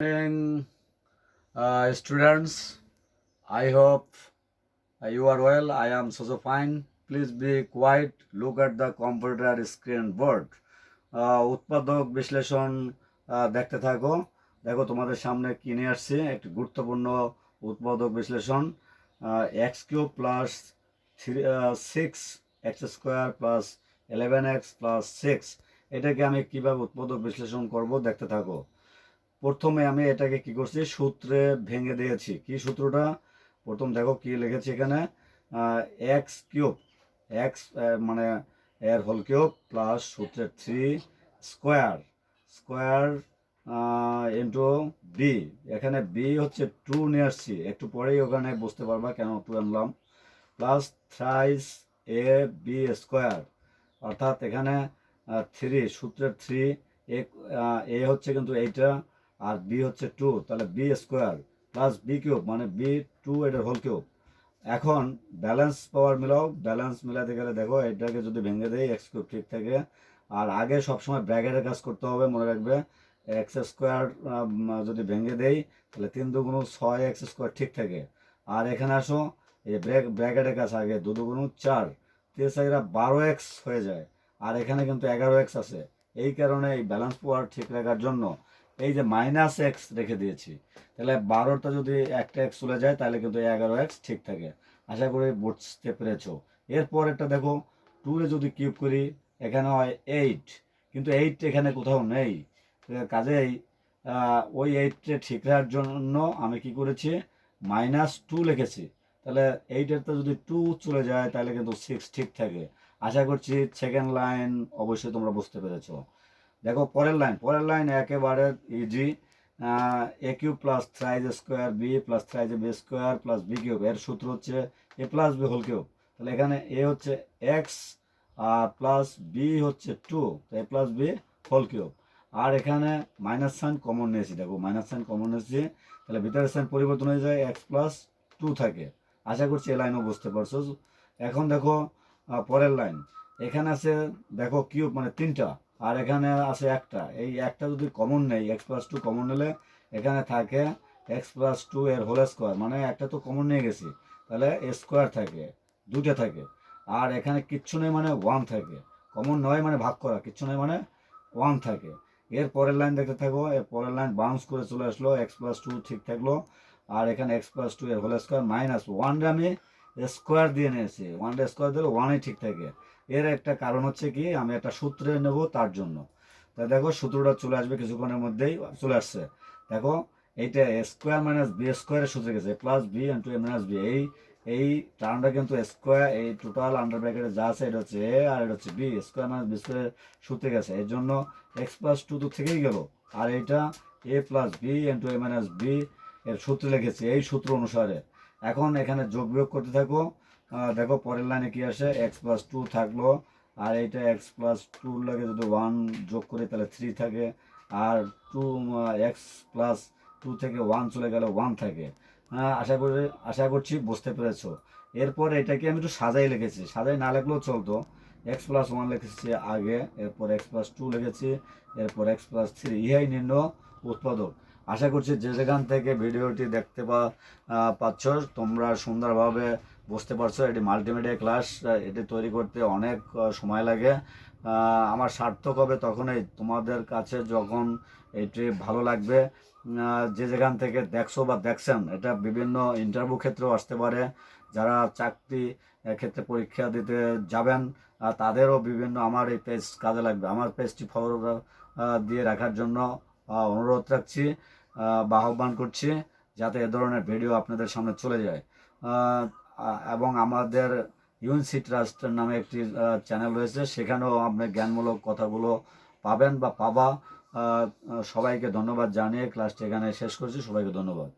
uh, students. I hope uh, you are well. I am so so fine. Please be quiet. Look at the computer screen board. Uh, উৎপাদক বিশ্লেষণ uh, দেখতে থাকো দেখো তোমাদের সামনে কিনে আসছি একটি গুরুত্বপূর্ণ উৎপাদক বিশ্লেষণ x cube plus three six x square plus eleven x plus six এটাকে আমি কীভাবে উৎপাদক বিশ্লেষণ করব দেখতে থাকো প্রথমে আমি এটাকে কি করছি, সূত্রে ভেঙে দিয়েছি। কি সূত্রটা? প্রথম দেখো কি লিখেছি এখানে এক্স কিউব এক্স মানে এর হোল কিউব প্লাস সূত্রে three square square into b এখানে বি হচ্ছে টু নিয়ে আসছি। একটু পরেই ওখানে বুঝতে পারবা কেন টু আনলাম। Plus thrice a b square অর্থাৎ এখানে থ্রি সূত্রের থ্রি এ হচ্ছে কিন্তু এইটা আর বি হচ্ছে টু তাহলে b square plus b cube মানে বি টু এটার হোল কিউব এখন ব্যালেন্স পাওয়ার মিলাও ব্যালেন্স মিলাতে গেলে দেখো এটাকে যদি ভেঙে দেয় এক্স কিউব ঠিক থাকে। আর আগে সবসময় ব্র্যাকেটের কাজ করতে হবে, মনে রাখবে। এক্স স্কোয়ার যদি ভেঙে দেই, তাহলে তিন দুগুণ ছয় এক্স স্কোয়ার ঠিক থাকে। আর এখানে আসো, এই ব্র্যাক ব্র্যাকেটের কাজ আগে, দু দুগুণ চার, তিন চারিরা বারো এক্স হয়ে যায়। আর এখানে কিন্তু এগারো এক্স আছে। এই কারণে এই ব্যালেন্স পাওয়ার ঠিক রাখার জন্য এই যে মাইনাস এক্স রেখে দিয়েছি, তাহলে বারোটা যদি একটা এক্স চলে যায়, তাহলে কিন্তু এগারো এক্স ঠিক থাকে। আশা করি বুঝতে পেরেছ। এরপর একটা দেখো টুরে যদি কিউব করি, এখানে হয় এইট কিন্তু এইট এখানে কোথাও নেই। কাজেই ওই এইটে ঠিক রাখার জন্য আমি কি করেছি মাইনাস টু লিখেছি। তাহলে এইটের তো যদি টু চলে যায়, তাহলে কিন্তু সিক্স ঠিক থাকে। আশা করছি সেকেন্ড লাইন অবশ্যই তোমরা বুঝতে পেরেছ। দেখো, পরের লাইন পরের লাইন একেবারে easy a cube plus thrice square b plus thrice b square plus b cube এর সূত্র হচ্ছে a plus b whole cube তাহলে এখানে এ হচ্ছে এক্স আর প্লাস বি হচ্ছে two a plus b whole cube আর এখানে মাইনাস সাইন কমন নিয়েছি, দেখো মাইনাস সাইন কমন নিয়েছি, তাহলে ভিতরের সাইন পরিবর্তন হয়ে যায় এক্স প্লাস টু থাকে, আশা করছি এ লাইনও বুঝতে পারছ। এখন দেখো পরের লাইন এখানে আছে, দেখো কিউব মানে তিনটা আর এখানে আছে একটা। এই একটা যদি কমন নেই এক্স প্লাস টু কমন নিলে এখানে থাকে এক্স প্লাস টু এর হোল স্কোয়ার মানে একটা তো কমন নিয়ে গেছি। তাহলে স্কোয়ার থাকে, দুইটা থাকে। আর এখানে কিচ্ছু নেই মানে ওয়ান থাকে। কমন নয় মানে ভাগ করা, কিচ্ছু নেই মানে ওয়ান থাকে। এর পরের লাইন দেখতে থাকব এর পরের লাইন বাউন্স করে চলে আসলো এক্স প্লাস টু ঠিক থাকল। আর এখানে এক্স প্লাস টু এর হোল স্কোয়ার মাইনাস ওয়ানটা আমি স্কোয়ার দিয়ে নিয়েছি। ওয়ানটা স্কোয়ার দিলে ওয়ানই ঠিক থাকে। এর একটা কারণ হচ্ছে কি, আমি একটা সূত্রে নেব তার জন্য। তা দেখো, সূত্রটা চলে আসবে কিছুক্ষণের মধ্যেই, চলে আসছে। দেখো, এইটা স্কোয়ার মাইনাস বি স্কোয়ারের সূত্রে গেছে plus b into a minus b এই এই টার্মটা কিন্তু স্কোয়ার এই টোটাল আন্ডার ব্র্যাকেটে যা আছে, এটা হচ্ছে এ আর এটা হচ্ছে বি স্কোয়ার মাইনাস বি স্কোয়ারের সূত্রে গেছে। এর জন্য এক্স প্লাস টু তো থেকেই গেল। আর এইটা a plus b into a minus b এর সূত্রে লিখেছি এই সূত্র অনুসারে। এখন এখানে যোগ বিয়োগ করতে থাকো দেখো পরের লাইনে কি আসে? এক্স প্লাস টু থাকল। আর এইটা এক্স প্লাস টুর লাগে যদি ওয়ান যোগ করি, তাহলে থ্রি থাকে। আর টু এক্স প্লাস টু থেকে ওয়ান চলে গেলে ওয়ান থাকে। হ্যাঁ আশা করি, আশা করছি বুঝতে পেরেছ। এরপর এটাকে আমি একটু সাজাই লিখেছি। সাজাই না লিখলেও চলতো। এক্স প্লাস ওয়ান লিখেছি আগে, এরপর এক্স প্লাস টু লিখেছি, এরপর এক্স প্লাস থ্রি ইহাই নিম্ন উৎপাদক। আশা করছি যে যেখান থেকে ভিডিওটি দেখতে পা পাচ্ছ, তোমরা সুন্দরভাবে বুঝতে পারছ, এটি মাল্টিমিডিয়া ক্লাস এটি তৈরি করতে অনেক সময় লাগে। আমার সার্থক হবে তখনই তোমাদের কাছে যখন এটি ভালো লাগবে। যে যেখান থেকে দেখছ বা দেখছেন, এটা বিভিন্ন ইন্টারভিউ ক্ষেত্রেও আসতে পারে। যারা চাকরি ক্ষেত্রে পরীক্ষা দিতে যাবেন তাদেরও বিভিন্ন আমার এই পেজ কাজে লাগবে। আমার পেজটি ফলো দিয়ে রাখার জন্য অনুরোধ রাখছি। বা আহ্বান করছি যাতে এ ধরনের ভিডিও আপনাদের সামনে চলে যায়। এবং আমাদের ইউনসি ট্রাস্ট নামে একটি চ্যানেল রয়েছে, সেখানেও আপনি জ্ঞানমূলক কথাগুলো পাবেন বা পাবা। সবাইকে ধন্যবাদ জানিয়ে ক্লাসটি এখানে শেষ করছি, সবাইকে ধন্যবাদ।